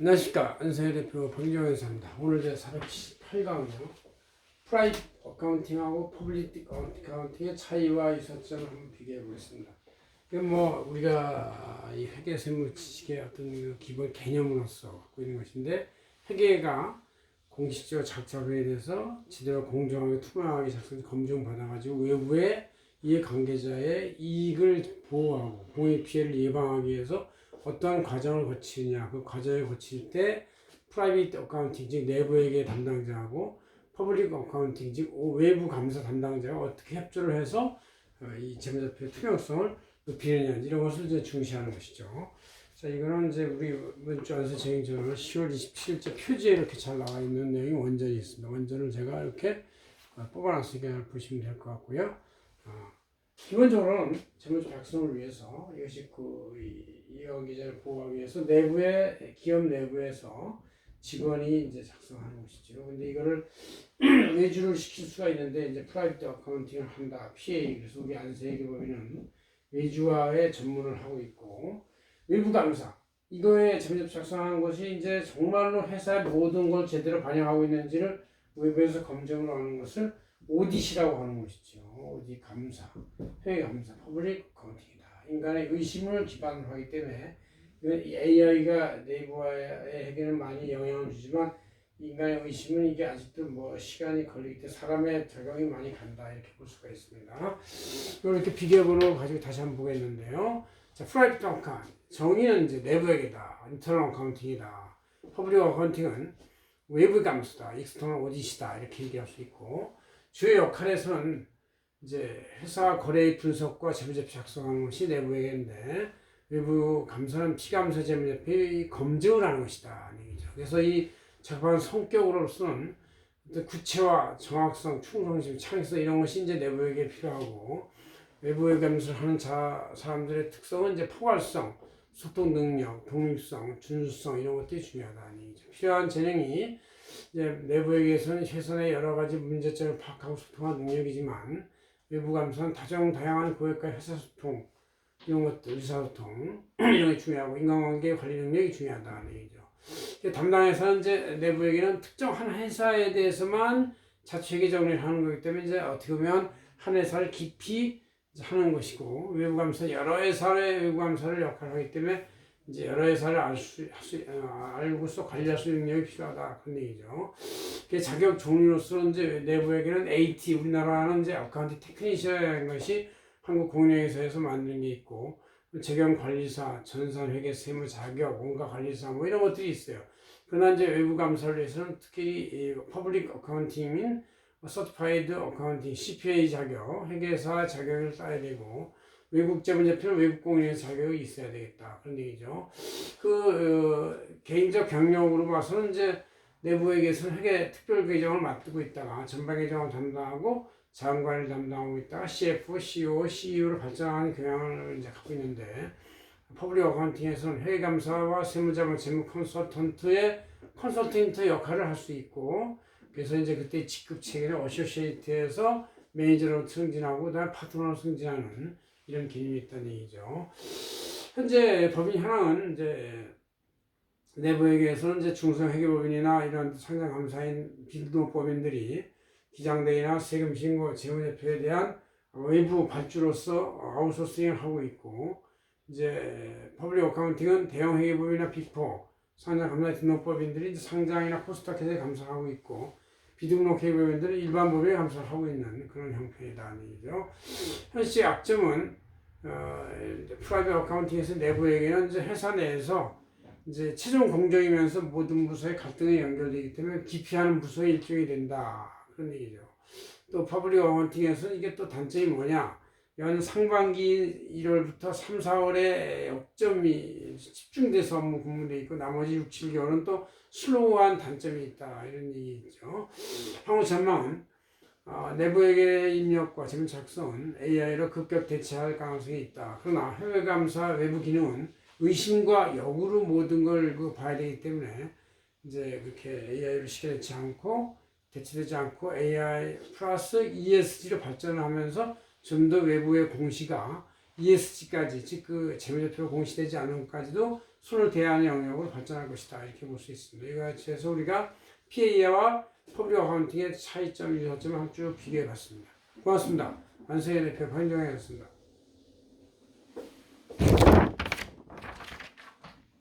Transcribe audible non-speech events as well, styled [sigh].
안녕하십니까 안세희 대표 박정현 사입니다. 오늘 제 478강이요. 프라이빗 어카운팅하고 퍼블릭 어카운팅의 차이와 이사점을 한번 비교해 보겠습니다. 뭐 우리가 이 회계 세무 지식의 어떤 그 기본 개념으로서 갖고 있는 것인데 회계가 공식적으로 작성에 대해서 제대로 공정하게 투명하게 작성 검증 받아 가지고 외부의 이해관계자의 이익을 보호하고 공익 피해를 예방하기 위해서 어떠한 과정을 거치느냐 그 과정을 거칠 때 프라이빗 어카운팅 즉 내부회계 담당자하고 퍼블릭 어카운팅 즉 외부 감사 담당자가 어떻게 협조를 해서 어, 이 재무제표의 투명성을 높이느냐 이런 것을 이제 중시하는 것이죠. 자 이거는 이제 우리 문주 안서 재행전을 10월 27일째 표지에 이렇게 잘 나와 있는 내용이 원전이 있습니다. 원전을 제가 이렇게 어, 뽑아놨으니까 보시면 될 것 같고요. 어, 기본적으로는 재무적 작성을 위해서 이것이 그 이- 이해관 계좌를 보호하기 위해서 내부의 기업 내부에서 직원이 이제 작성하는 것이죠. 근데 이거를 [clears throat] 외주를 시킬 수가 있는데 이제 프라이빗 어카운팅을 한다. PA 그래서 우리 안세계 법인은 외주화에 전문을 하고 있고 외부 감사 이거에 재무적 작성하는 것이 이제 정말로 회사의 모든 걸 제대로 반영하고 있는지를 외부에서 검증을 하는 것을 오디시라고 하는 것이죠. 오디 감사, 회계 감사, 퍼블릭 카운팅이다. 인간의 의심을 기반으로 하기 때문에 AI가 네이버의 회계는 많이 영향을 주지만 인간의 의심은 이게 아직도 뭐 시간이 걸리기 때문에 사람의 적용이 많이 간다 이렇게 볼 수가 있습니다. 이렇게 비교본을 가지고 다시 한번 보겠는데요. 자, 프라이빗 어카운트 정의는 이제 내부회계다, 인터널 어카운팅이다. 퍼블릭 어카운팅은 외부 감수다, 익스터널 오디시다 이렇게 얘기할 수 있고 주요 역할에서는 이제 회사 거래의 분석과 재무제표 작성하는 것이 내부회계인데 외부 감사는 피감사 재무제표의 검증을 하는 것이다. 그래서 이 작업한 성격으로서는 구체화, 정확성, 충성심, 창의성 이런 것이 이제 내부회계에 필요하고 외부의 감사를 하는 자, 사람들의 특성은 이제 포괄성, 소통 능력, 독립성, 준수성 이런 것들이 중요하다는 얘기죠. 필요한 재능이 이제 내부에게서는 최선의 여러 가지 문제점을 파악하고 소통한 능력이지만 외부 감사는 다정 다양한 고객과 회사 소통 이런 것들 의사소통 [clears throat] 이런 게 중요하고 인간관계 관리 능력이 중요하다는 얘기죠. 담당 회사는 이제 내부에게는 특정 한 회사에 대해서만 자체계 정리를 하는 거기 때문에 이제 어떻게 보면 한 회사를 깊이 하는 것이고 외부 감사 여러 회사의 외부 감사를 역할을 하기 때문에 이제 여러 회사를 알 수, 할수 어, 알고서 관리할 수 있는 능력이 필요하다 그런 얘기죠. 그 자격 종류로서는 이제 내부에게는 AT 우리나라는 이제 어카운트 테크니션이라는 것이 한국 공인회계사에서 만든 게 있고 재경 관리사, 전산 회계 세무 자격, 원가 관리사 뭐 이런 것들이 있어요. 그러나 이제 외부 감사를 위해서는 특히 이 퍼블릭 어카운팅인 서티파이드 어카운팅 CPA 자격, 회계사 자격을 따야 되고 외국 재무제표는 외국 공인의 자격이 있어야 되겠다 그런 얘기죠. 그 어, 개인적 경력으로 봐서는 이제 내부에게서는 회계 특별 계정을 맡고 있다가 전방 계정을 담당하고 자원관리를 담당하고 있다가 CFO, CEO, CEO로 발전하는 경향을 이제 갖고 있는데 퍼블릭 어카운팅에서는 회계감사와 세무자본 재무 컨설턴트의 컨설턴트 역할을 할 수 있고 그래서 이제 그때 직급 체계는 어시오시에이트에서 매니저로 승진하고 그다음 파트너로 승진하는 이런 개념이 있다는 얘기죠. 현재 법인 현황은 이제 내부회계에서는 이제 중소회계법인이나 이런 상장 감사인 비등록법인들이 기장대회나 세금 신고, 재무제표에 대한 외부 발주로서 아웃소싱을 하고 있고 이제 퍼블릭 어카운팅은 대형 회계법이나 비포, 상장 감사 등록법인들이 상장이나 코스닥에서 감사하고 있고 비등록 회계법인들은 일반 법에 감사를 하고 있는 그런 형편이다는 얘기죠. 현재 약점은 어, 프라이빗 어카운팅에서 내부에게는 이제 회사 내에서 이제 최종 공정이면서 모든 부서의 갈등이 연결되기 때문에 기피하는 부서의 일종이 된다 그런 얘기죠. 또 퍼블릭 어카운팅에서는 이게 또 단점이 뭐냐? 연 상반기 1월부터 3, 4월에 역점이 집중돼서 업무 근무돼 있고 나머지 6, 7개월은 또 슬로우한 단점이 있다 이런 얘기죠. 향후 전망은 어, 내부에게 입력과 재무 작성은 AI로 급격 대체할 가능성이 있다. 그러나 해외 감사 외부 기능은 의심과 역으로 모든 걸그 봐야 되기 때문에 이제 그렇게 AI로 시켜내지 않고 대체되지 않고 AI 플러스 ESG로 발전하면서 좀 더 외부의 공시가 ESG까지 즉 그 재무제표 공시되지 않은 것까지도 손을 대하는 영역으로 발전할 것이다. 이렇게 볼 수 있습니다. 이같이 해서 우리가 PA와 퍼블릭 어카운팅의 차이점, 유사점을 한번 쭉 비교해 봤습니다. 고맙습니다. 안세현 대표 황정혜였습니다.